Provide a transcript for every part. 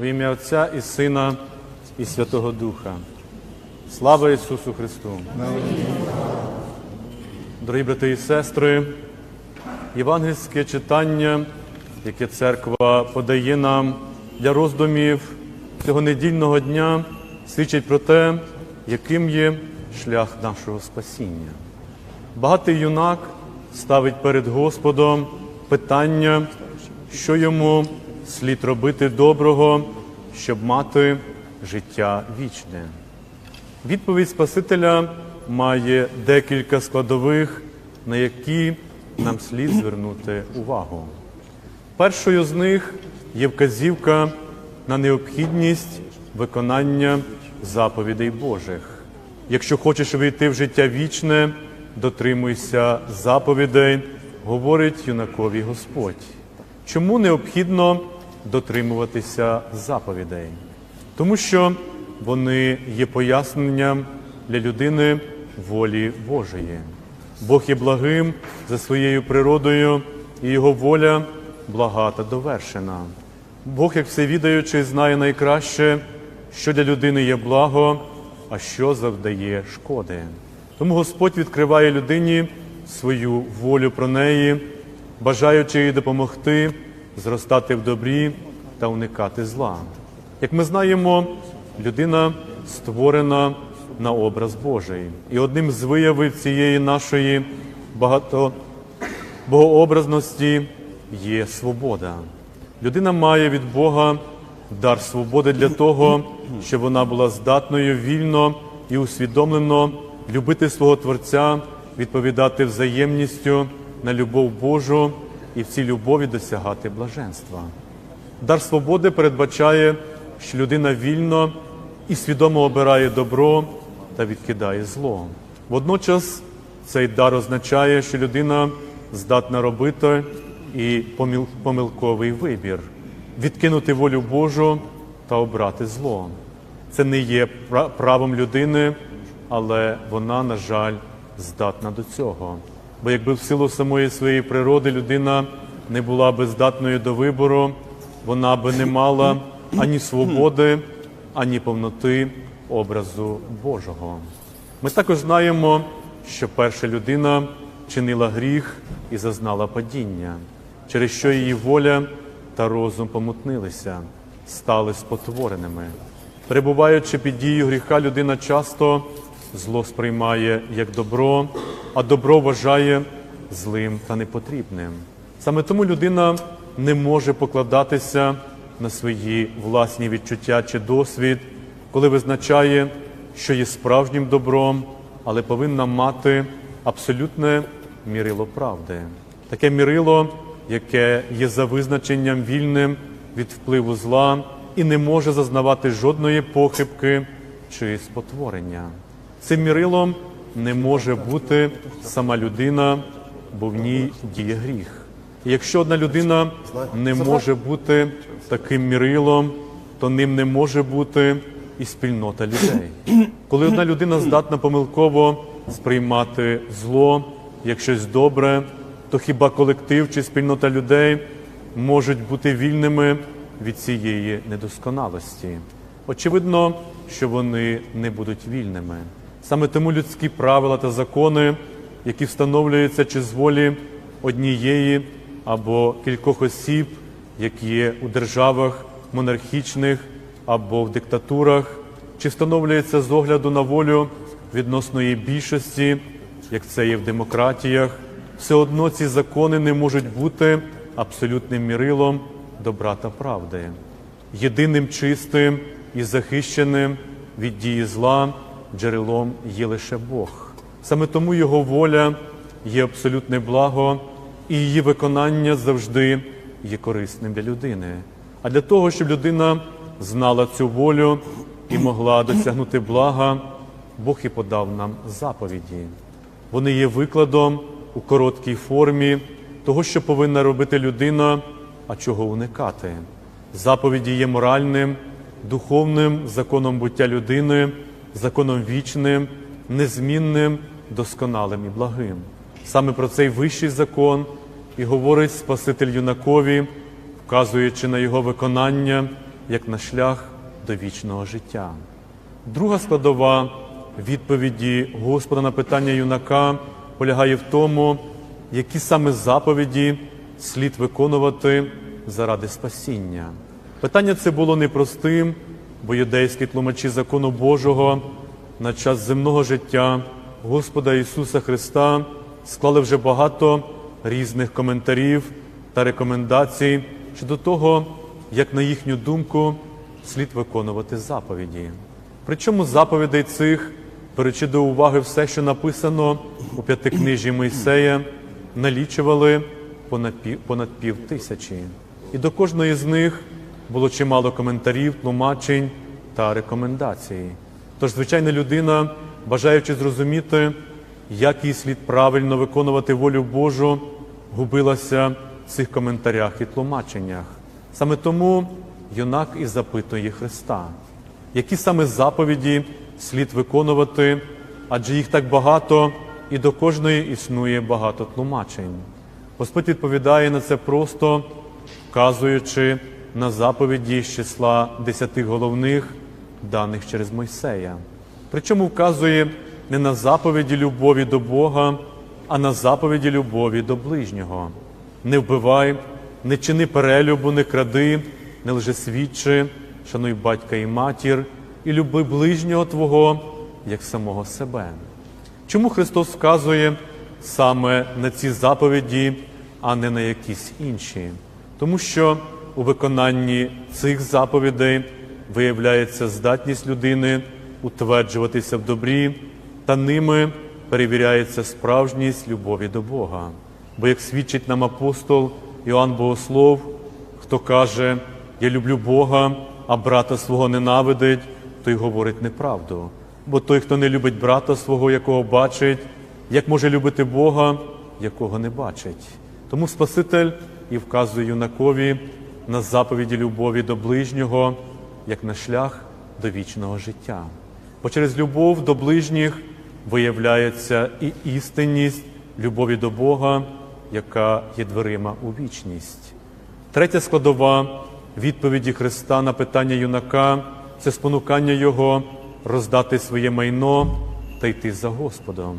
В ім'я Отця і Сина і Святого Духа. Слава Ісусу Христу! Дорогі брати і сестри, євангельське читання, яке церква подає нам для роздумів цього недільного дня, свідчить про те, яким є шлях нашого спасіння. Багатий юнак ставить перед Господом питання, що йому слід робити доброго, щоб мати життя вічне. Відповідь Спасителя має декілька складових, на які нам слід звернути увагу. Першою з них є вказівка на необхідність виконання заповідей Божих. Якщо хочеш вийти в життя вічне, дотримуйся заповідей, говорить юнакові Господь. Чому необхідно дотримуватися заповідей? Тому що вони є поясненням для людини волі Божої. Бог є благим за своєю природою, і його воля блага та довершена. Бог, як всевідаючий, знає найкраще, що для людини є благо, а що завдає шкоди. Тому Господь відкриває людині свою волю про неї, бажаючи їй допомогти зростати в добрі та уникати зла. Як ми знаємо, людина створена на образ Божий. І одним з виявів цієї нашої багато богообразності є свобода. Людина має від Бога дар свободи для того, щоб вона була здатною вільно і усвідомлено любити свого Творця, відповідати взаємністю на любов Божу і в цій любові досягати блаженства. Дар свободи передбачає, що людина вільно і свідомо обирає добро та відкидає зло. Водночас цей дар означає, що людина здатна робити і помилковий вибір, відкинути волю Божу та обрати зло. Це не є пра- правом людини, але вона, на жаль, здатна до цього. Бо якби в силу самої своєї природи людина не була би здатною до вибору, вона би не мала ані свободи, ані повноти образу Божого. Ми також знаємо, що перша людина чинила гріх і зазнала падіння, через що її воля та розум помутнилися, стали спотвореними. Перебуваючи під дією гріха, людина часто зло сприймає як добро, а добро вважає злим та непотрібним. Саме тому людина не може покладатися на свої власні відчуття чи досвід, коли визначає, що є справжнім добром, але повинна мати абсолютне мірило правди. Таке мірило, яке є за визначенням вільним від впливу зла і не може зазнавати жодної похибки чи спотворення. Цим мірилом не може бути сама людина, бо в ній діє гріх. Якщо одна людина не може бути таким мірилом, то ним не може бути і спільнота людей. Коли одна людина здатна помилково сприймати зло як щось добре, то хіба колектив чи спільнота людей можуть бути вільними від цієї недосконалості? Очевидно, що вони не будуть вільними. Саме тому людські правила та закони, які встановлюються чи з волі однієї або кількох осіб, які є у державах монархічних або в диктатурах, чи встановлюється з огляду на волю відносної більшості, як це є в демократіях, все одно ці закони не можуть бути абсолютним мірилом добра та правди. Єдиним чистим і захищеним від дії зла джерелом є лише Бог. Саме тому Його воля є абсолютне благо, і її виконання завжди є корисним для людини. А для того, щоб людина знала цю волю і могла досягнути блага, Бог і подав нам заповіді. Вони є викладом у короткій формі того, що повинна робити людина, а чого уникати. Заповіді є моральним, духовним законом буття людини, законом вічним, незмінним, досконалим і благим. Саме про цей вищий закон і говорить Спаситель юнакові, вказуючи на його виконання як на шлях до вічного життя. Друга складова відповіді Господа на питання юнака полягає в тому, які саме заповіді слід виконувати заради спасіння. Питання це було непростим, бо юдейські тлумачі закону Божого на час земного життя Господа Ісуса Христа склали вже багато різних коментарів та рекомендацій щодо того, як на їхню думку слід виконувати заповіді. Причому заповідей цих, беручи до уваги все, що написано у п'ятикнижі Мойсея, налічували понад пів, понад пів тисячі. І до кожної з них було чимало коментарів, тлумачень та рекомендацій. Тож звичайна людина, бажаючи зрозуміти, як їй слід правильно виконувати волю Божу, губилася в цих коментарях і тлумаченнях. Саме тому юнак і запитує Христа, які саме заповіді слід виконувати, адже їх так багато, і до кожної існує багато тлумачень. Господь відповідає на це просто, вказуючи на заповіді з числа десяти головних, даних через Мойсея. Причому вказує не на заповіді любові до Бога, а на заповіді любові до ближнього. Не вбивай, не чини перелюбу, не кради, не лжесвідчи, шануй батька і матір, і люби ближнього Твого, як самого себе. Чому Христос вказує саме на ці заповіді, а не на якісь інші? Тому що у виконанні цих заповідей виявляється здатність людини утверджуватися в добрі, та ними перевіряється справжність любові до Бога. Бо, як свідчить нам апостол Іоанн Богослов, хто каже, я люблю Бога, а брата свого ненавидить, той говорить неправду. Бо той, хто не любить брата свого, якого бачить, як може любити Бога, якого не бачить. Тому Спаситель і вказує юнакові на заповіді любові до ближнього, як на шлях до вічного життя. Бо через любов до ближніх виявляється і істинність любові до Бога, яка є дверима у вічність. Третя складова відповіді Христа на питання юнака це спонукання Його роздати своє майно та йти за Господом.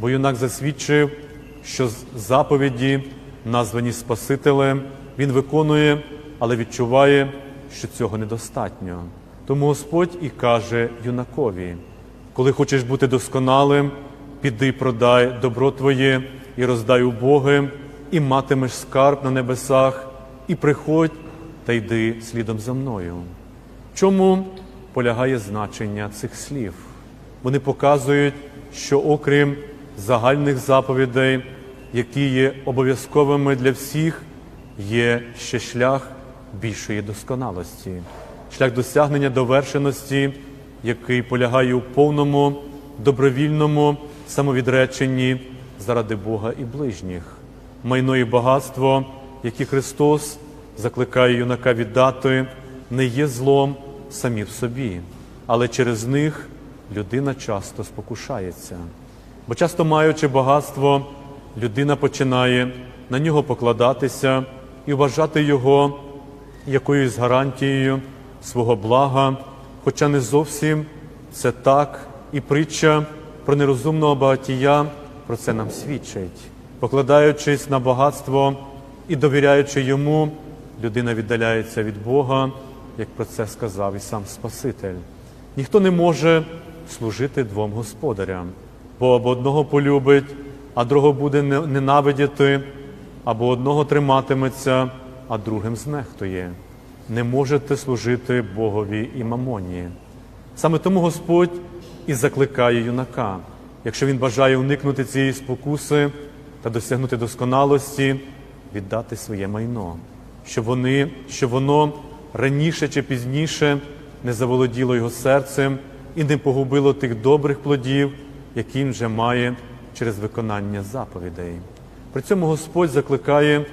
Бо юнак засвідчив, що з заповіді, названі Спасителем, він виконує, але відчуває, що цього недостатньо. Тому Господь і каже юнакові: коли хочеш бути досконалим, піди продай добро твоє і роздай убогим, і матимеш скарб на небесах, і приходь та йди слідом за мною. Чому полягає значення цих слів? Вони показують, що окрім загальних заповідей, які є обов'язковими для всіх, є ще шлях більшої досконалості, шлях досягнення довершеності, який полягає у повному, добровільному самовідреченні заради Бога і ближніх, майно і багатство, які Христос закликає юнака віддати, не є злом самі в собі, але через них людина часто спокушається. Бо часто маючи багатство, людина починає на нього покладатися і вважати його якоюсь гарантією свого блага, хоча не зовсім це так, і притча про нерозумного багатія про це нам свідчить. Покладаючись на багатство і довіряючи йому, людина віддаляється від Бога, як про це сказав і сам Спаситель. Ніхто не може служити двом господарям, бо або одного полюбить, а другого буде ненавидіти, або одного триматиметься, а другим знехтує. Не можете служити Богові і мамоні. Саме тому Господь і закликає юнака, якщо він бажає уникнути цієї спокуси та досягнути досконалості, віддати своє майно, щоб вони, щоб воно раніше чи пізніше не заволоділо його серцем і не погубило тих добрих плодів, які він вже має через виконання заповідей. При цьому Господь закликає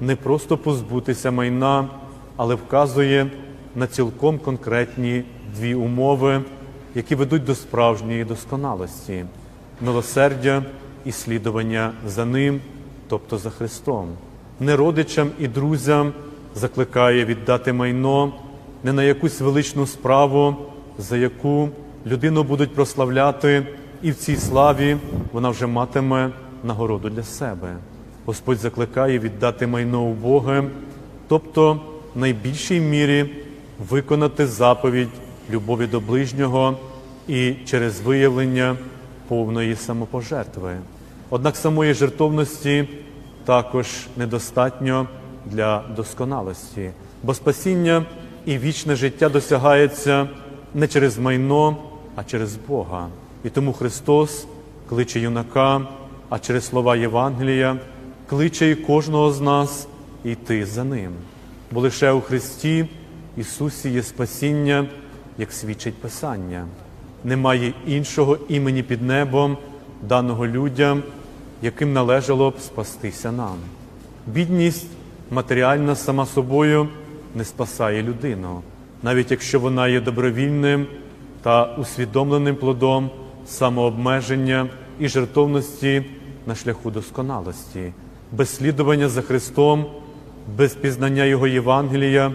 не просто позбутися майна, але вказує на цілком конкретні дві умови, які ведуть до справжньої досконалості милосердя і слідування за ним, тобто за Христом. Не родичам і друзям закликає віддати майно, не на якусь величну справу, за яку людину будуть прославляти, і в цій славі вона вже матиме нагороду для себе. Господь закликає віддати майно у Бога, тобто в найбільшій мірі виконати заповідь любові до ближнього і через виявлення повної самопожертви. Однак самої жертовності також недостатньо для досконалості, бо спасіння і вічне життя досягається не через майно, а через Бога. І тому Христос кличе юнака, а через слова Євангелія кличе і кожного з нас йти за ним. Бо лише у Христі Ісусі є спасіння, як свідчить Писання. Немає іншого імені під небом, даного людям, яким належало б спастися нам. Бідність матеріальна сама собою не спасає людину, навіть якщо вона є добровільним та усвідомленим плодом самообмеження і жертовності на шляху досконалості, без слідування за Христом, без пізнання Його Євангелія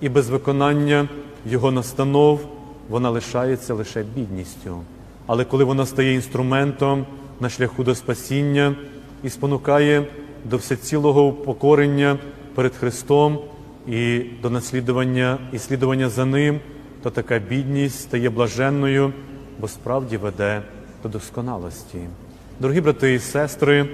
і без виконання Його настанов, вона лишається лише бідністю. Але коли вона стає інструментом на шляху до спасіння і спонукає до всецілого покорення перед Христом і до наслідування і слідування за Ним, то така бідність стає блаженною, бо справді веде до досконалості. Дорогі брати і сестри,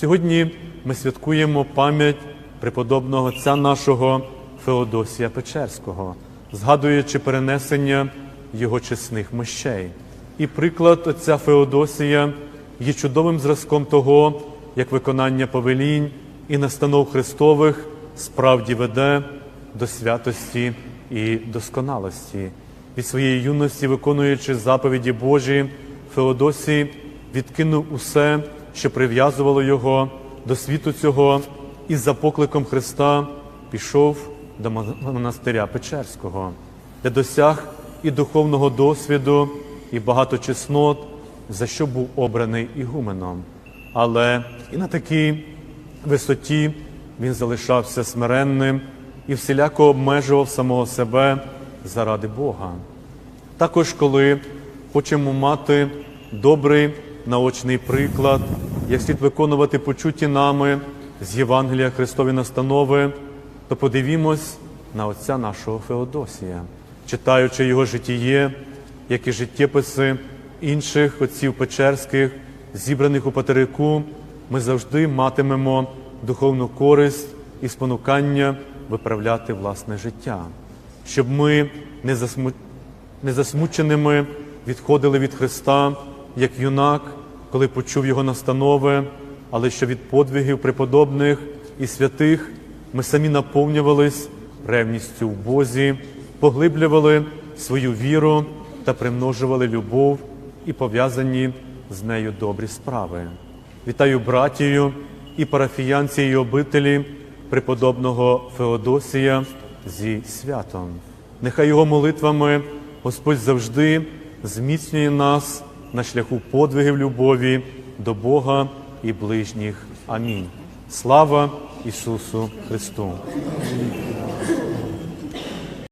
сьогодні ми святкуємо пам'ять преподобного отця нашого Феодосія Печерського, згадуючи перенесення його чесних мощей. І приклад отця Феодосія є чудовим зразком того, як виконання повелінь і настанов Христових справді веде до святості і досконалості. Від своєї юності, виконуючи заповіді Божі, Феодосій відкинув усе, що прив'язувало його до світу цього, і за покликом Христа пішов до монастиря Печерського, де досяг і духовного досвіду, і багато чеснот, за що був обраний ігуменом. Але і на такій висоті він залишався смиренним і всіляко обмежував самого себе заради Бога. Також, коли хочемо мати добрий наочний приклад, як слід виконувати почуті нами з Євангелія Христові настанови, то подивімось на отця нашого Феодосія, читаючи його житіє, як і життєписи інших отців Печерських, зібраних у Патерику, ми завжди матимемо духовну користь і спонукання виправляти власне життя, щоб ми не засму... незасмученими відходили від Христа, як юнак, коли почув Його настанови, але що від подвигів преподобних і святих ми самі наповнювались ревністю в Бозі, поглиблювали свою віру та примножували любов і пов'язані з нею добрі справи. Вітаю братію і парафіян цієї обителі преподобного Феодосія зі святом. Нехай його молитвами Господь завжди зміцнює нас на шляху подвигів любові до Бога і ближніх. Амінь. Слава Ісусу Христу!